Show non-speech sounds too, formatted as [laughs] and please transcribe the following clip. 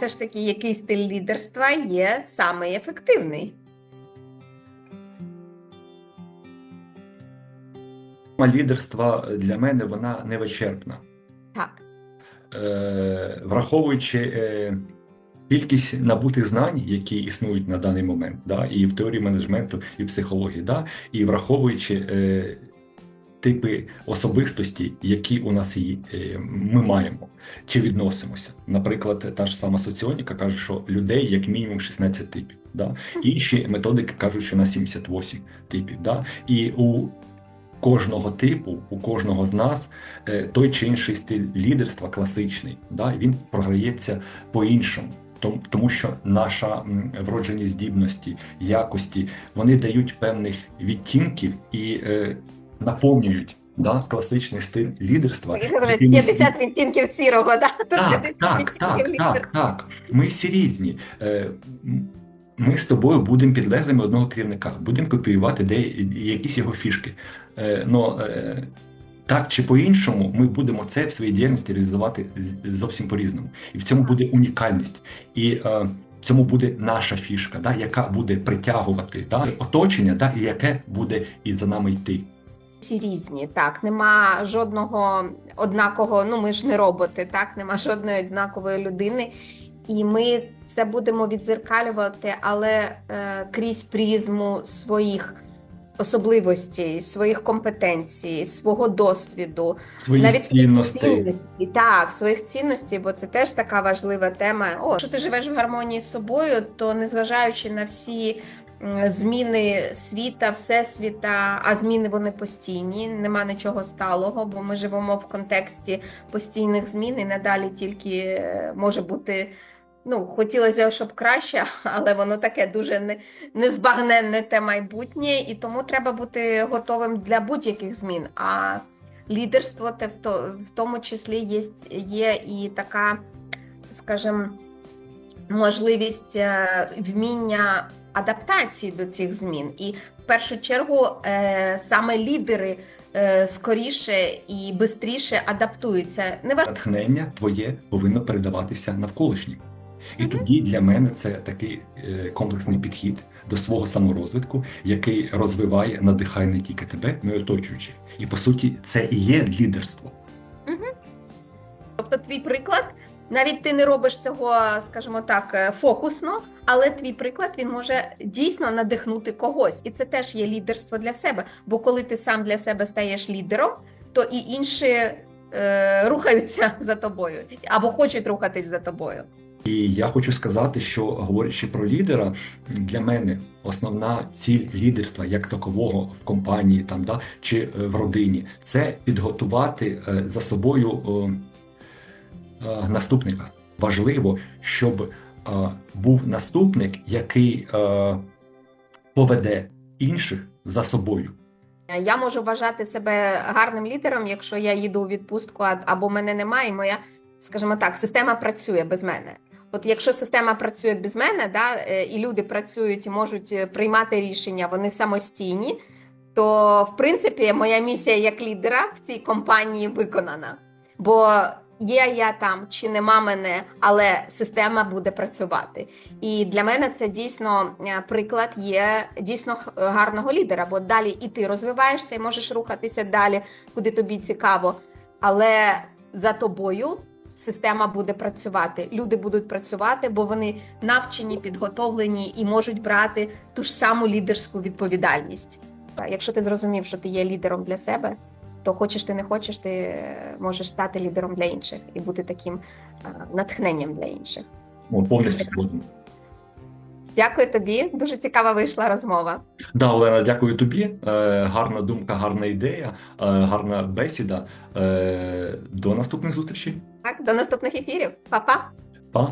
все ж таки який стиль лідерства є саме ефективний. Лідерства для мене вона невичерпна. Так. Е, враховуючи е, кількість набутих знань, які існують на даний момент, да, і в теорії менеджменту, і психології, да, і враховуючи е, типи особистості, які у нас є, е, ми маємо чи відносимося. Наприклад, та ж сама соціоніка каже, що людей як мінімум 16 типів. Да? Інші методики кажуть, що на 78 типів. Да? І у кожного типу, у кожного з нас е, той чи інший стиль лідерства класичний, да? він програється по-іншому. Тому що наша вроджені здібності, якості, вони дають певних відтінків і е, наповнюють да, класичний стиль лідерства. 50 відтінків сірого, да? Так, так, так, так, так. Ми всі різні. Е, Ми з тобою будемо підлеглими одного керівника, будемо копіювати де якісь його фішки. Е, Но е, так чи по-іншому ми будемо це в своїй діяльності реалізувати зовсім по-різному. І в цьому буде унікальність. І в цьому буде наша фішка, да, яка буде притягувати да, оточення, да, і яке буде і за нами йти. Всі різні, так, нема жодного однакового, ну ми ж не роботи, так, нема жодної однакової людини, і ми це будемо відзеркалювати, але е, крізь призму своїх особливостей, своїх компетенцій, свого досвіду, Свої навіть цінності. цінності, так, своїх цінностей, бо це теж така важлива тема. О, якщо ти живеш в гармонії з собою, то незважаючи на всі зміни світа, всесвіта, а зміни вони постійні, нема нічого сталого, бо ми живемо в контексті постійних змін і надалі тільки е, може бути. Ну, хотілося, щоб краще, [laughs] але воно таке дуже незбагненне те майбутнє, і тому треба бути готовим для будь-яких змін. А лідерство те в, то, в тому числі є, є і така, скажімо, можливість е, вміння адаптації до цих змін. І в першу чергу е, саме лідери е, скоріше і швидше адаптуються. Не натхнення твоє повинно передаватися навколишнім. І Мгм. тоді для мене це такий е, комплексний підхід до свого саморозвитку, який розвиває, надихає не тільки тебе, але й оточуючих. І по суті, це і є лідерство. Тобто, твій приклад, навіть ти не робиш цього, скажімо так, е, фокусно, але твій приклад він може дійсно надихнути когось, і це теж є лідерство для себе. Бо коли ти сам для себе стаєш лідером, то і інші е, рухаються [laughs] за тобою або хочуть рухатись за тобою. І я хочу сказати, що говорячи про лідера, для мене основна ціль лідерства як такового в компанії там, да, чи е, в родині це підготувати е, за собою наступника. Важливо, щоб е, був наступник, який е, поведе інших за собою. Я можу вважати себе гарним лідером, якщо я їду у відпустку, або мене немає, і моя, скажімо так, система працює без мене. От якщо система працює без мене, да, е, і люди працюють і можуть е, приймати рішення, вони самостійні, то в принципі моя місія як лідера в цій компанії виконана. Бо є я там чи нема мене, але система буде працювати. І для мене це дійсно е, приклад є дійсно гарного лідера, бо далі і ти розвиваєшся і можеш рухатися далі, куди тобі цікаво. Але за тобою система буде працювати. Люди будуть працювати, бо вони навчені, підготовлені і можуть брати ту ж саму лідерську відповідальність. Якщо ти зрозумів, що ти є лідером для себе, то хочеш ти не хочеш, ти можеш стати лідером для інших і бути таким е, натхненням для інших. О, повністю згоден. Дякую тобі. Дуже цікава вийшла розмова. Да, Олена, дякую тобі. Е, гарна думка, гарна ідея, е, гарна бесіда. Е, до наступних зустрічей. Так, до наступних ефірів. Па-па! Па!